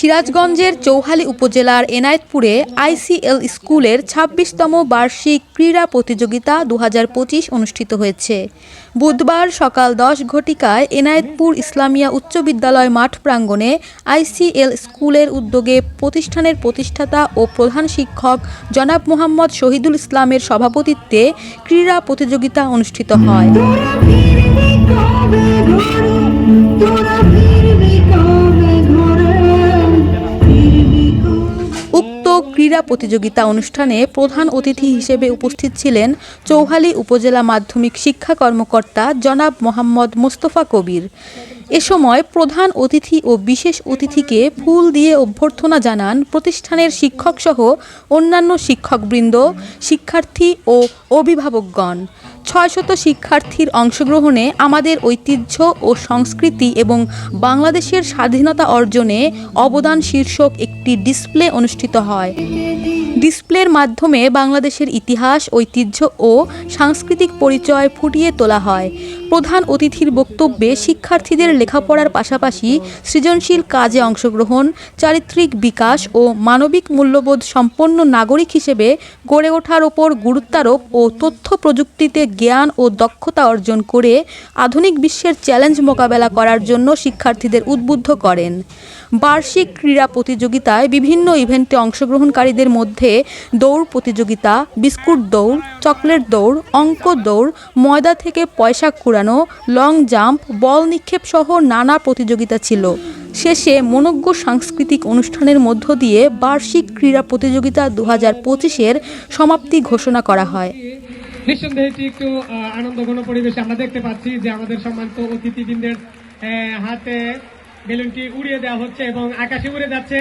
সিরাজগঞ্জের চৌহালি উপজেলার এনায়েতপুরে আইসিএল স্কুলের ছাব্বিশতম বার্ষিক ক্রীড়া প্রতিযোগিতা দু হাজার পঁচিশ অনুষ্ঠিত হয়েছে। বুধবার সকাল দশ ঘটিকায় এনায়েতপুর ইসলামিয়া উচ্চ বিদ্যালয় মাঠ প্রাঙ্গণে আইসিএল স্কুলের উদ্যোগে প্রতিষ্ঠানের প্রতিষ্ঠাতা ও প্রধান শিক্ষক জনাব মোহাম্মদ শহীদুল ইসলামের সভাপতিত্বে ক্রীড়া প্রতিযোগিতা অনুষ্ঠিত হয়। ক্রীড়া প্রতিযোগিতা অনুষ্ঠানে প্রধান অতিথি হিসেবে উপস্থিত ছিলেন চৌহালি উপজেলা মাধ্যমিক শিক্ষা কর্মকর্তা জনাব মোহাম্মদ মোস্তফা কবির। এ সময় প্রধান অতিথি ও বিশেষ অতিথিকে ফুল দিয়ে অভ্যর্থনা জানান প্রতিষ্ঠানের শিক্ষকসহ অন্যান্য শিক্ষকবৃন্দ, শিক্ষার্থী ও অভিভাবকগণ। ছয়শত শিক্ষার্থীর অংশগ্রহণে আমাদের ঐতিহ্য ও সংস্কৃতি এবং বাংলাদেশের স্বাধীনতা অর্জনে অবদান শীর্ষক একটি ডিসপ্লে অনুষ্ঠিত হয়। ডিসপ্লের মাধ্যমে বাংলাদেশের ইতিহাস, ঐতিহ্য ও সাংস্কৃতিক পরিচয় ফুটিয়ে তোলা হয়। প্রধান অতিথির বক্তব্যে শিক্ষার্থীদের লেখাপড়ার পাশাপাশি সৃজনশীল কাজে অংশগ্রহণ, চারিত্রিক বিকাশ ও মানবিক মূল্যবোধ সম্পন্ন নাগরিক হিসেবে গড়ে ওঠার ওপর গুরুত্বারোপ ও তথ্য প্রযুক্তিতে জ্ঞান ও দক্ষতা অর্জন করে আধুনিক বিশ্বের চ্যালেঞ্জ মোকাবেলা করার জন্য শিক্ষার্থীদের উদ্বুদ্ধ করেন। বার্ষিক ক্রীড়া প্রতিযোগিতায় বিভিন্ন ইভেন্টে অংশগ্রহণকারীদের মধ্যে দৌড় প্রতিযোগিতা, বিস্কুট দৌড়, চকলেট দৌড়, অঙ্ক দৌড়, ময়দা থেকে পয়সা কুড়ানো, লং জাম্প, বল নিক্ষেপ সহ নানা প্রতিযোগিতা ছিল। শেষে মনজ্ঞ সাংস্কৃতিক অনুষ্ঠানের মধ্য দিয়ে বার্ষিক ক্রীড়া প্রতিযোগিতা দু হাজার পঁচিশের সমাপ্তি ঘোষণা করা হয়। নিঃসন্দেহে আমরা দেখতে পাচ্ছি যে আমাদের সম্মানিত অতিথিবৃন্দের হাতে বেলুনটি উড়িয়ে দেওয়া হচ্ছে এবং আকাশে উড়ে যাচ্ছে।